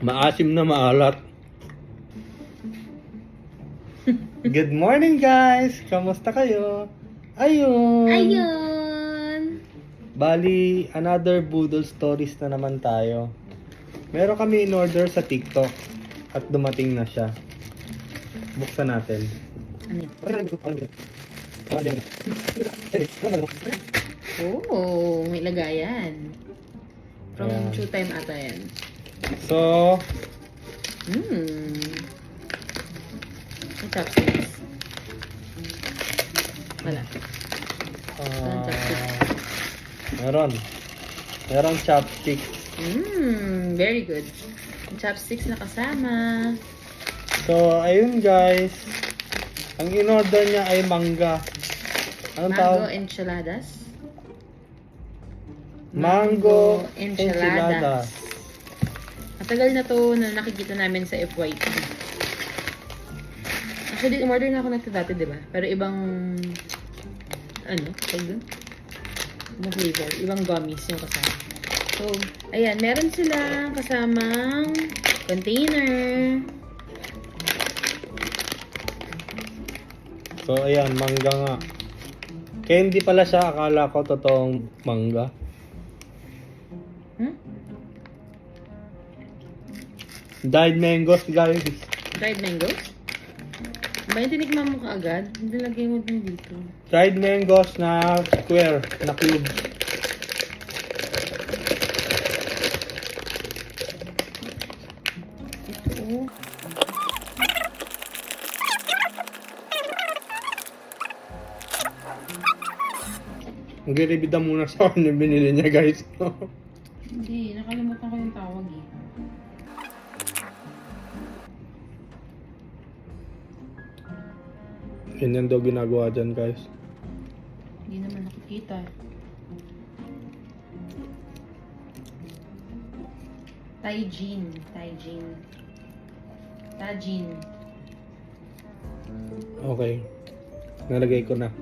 Maasim na maalat. Good morning guys! Kamusta kayo? Ayun! Ayun! Bali, another Boodle Stories na naman tayo. Meron kami in order sa TikTok at dumating na siya. Buksan natin. Ano? Oh, may lagayan. From Ayan. Showtime ata yan. So, Hmm. May chopsticks. Wala. ah, meron. Meron chopstick. Hmm, very good. Chopsticks na kasama. So, ayun guys. Ang in-order niya ay mangga. Anong Mango tawag? enchiladas. Mango enchiladas. Matagal na to na nakikita namin sa FYP. Actually, umorder na ako nito dati, di ba? Pero ibang, ano, tawag doon? Ibang flavor, ibang gummies yung kasama. So, ayan, meron silang kasamang container. So, ayan, mangga nga. Candy pala siya. Akala ko totoong mangga. Hmm? Dried mangoes, guys. Dried mango? Ba yung tinikman mo kaagad? Hindi lagay mo din dito. Dried mangoes na square, na cube. Ito. Nagre-review muna sa akin yung binili niya, guys. Hindi, nakalimutan ko yung tawag eh. Yan yan daw ginagawa dyan, guys. Hindi naman nakikita. Taijin. Taijin. Tajin. Okay. Nalagay ko na.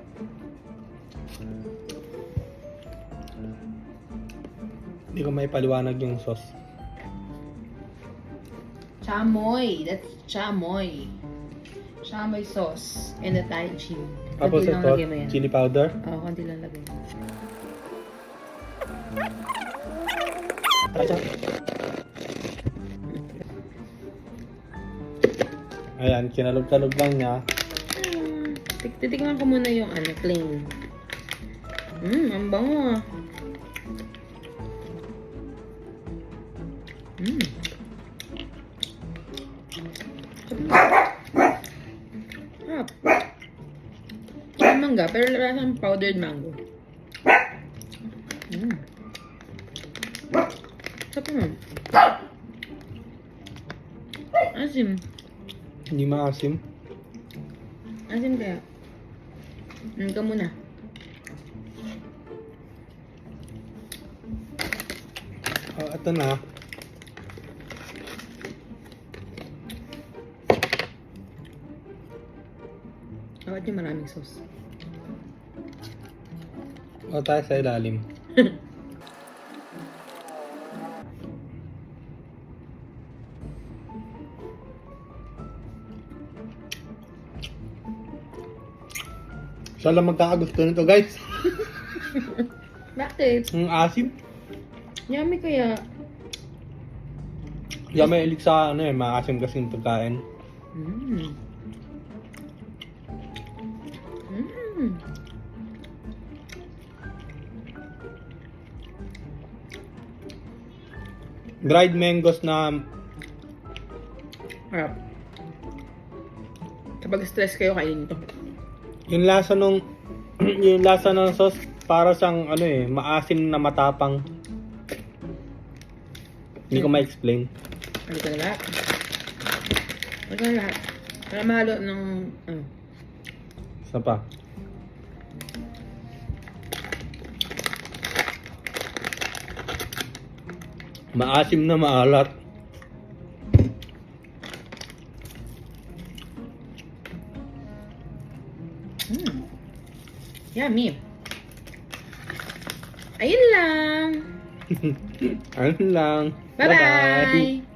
Hindi ko may paliwanag yung sauce. Chamoy. That's chamoy. Chamoy sauce. And the Taijin. Tapos Konti lang ito, lagay mo yan. chili powder. Oo, konti lang lagay mo. Ayan, kinalog-kalog lang niya. Tik- Titikman ko muna yung ano, plain. Mmm, ang bango ah. Mmm. Mangga, pero lasang powdered mango. Mmm. Sarap naman. Asim. Hindi maasim. Asim kaya. Ano ka muna? Oh, ito na. Bakit yung maraming sauce? O, tayo sa ilalim. Siya lang magkakagusto nito, guys. Bakit? Ang asim. Yummy kaya. May ilig sa ano eh, maasim kasing pagkain. Mmm. Mmm. Dried mangoes na Harap. Kapag stress kayo, kainin to. yung lasa nung yung lasa ng sauce para siyang ano eh, maasim na matapang. Hindi ko ma-explain. Ano ka lahat? Ano ka lahat? Para mahalo ng... Ano? Isa pa. Maasim na maalat. Mm. Yummy. Ayun lang. Ayun lang. Bye-bye.